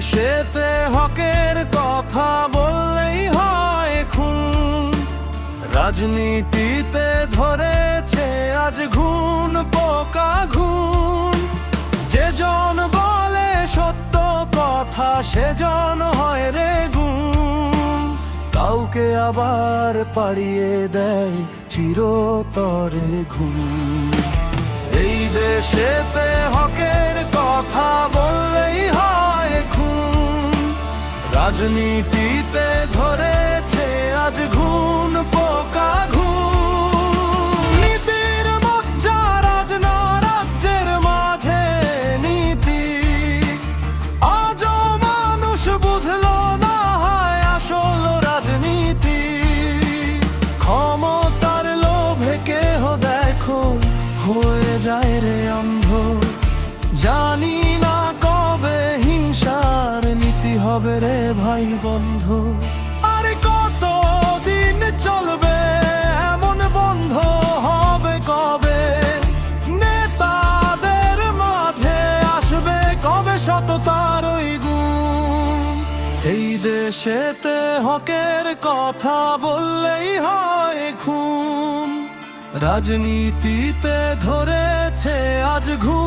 সেতে হকের কথা বললেই হয় খুন। রাজনীতিতে ধরেছে আজ ঘুণ, পোকা ঘুণ। যে জন বলে সত্য কথা সেজন হয় রে গুণ। কাউকে আবার পাড়িয়ে দেয় চিরতরে ঘুণ। এই দেশেতে হকে রাজনীতিতে ধরেছে আজ ঘুণ, পোকা নীতির রাজ্যের মাঝে নীতি। মানুষ বুঝলো না আসল রাজনীতি। ক্ষমতার লোভে কেহ দেখো হয়ে যায় রে অন্ধ হবে রে ভাই বন্ধু, আর কত দিন চলবে? এমন বন্ধ হবে কবে? নেতাদের মাঝে আসবে কবে সততার ওই গুণ? এই দেশেতে হকের কথা বললেই হয় খুন। রাজনীতিতে ধরেছে আজ ঘুণ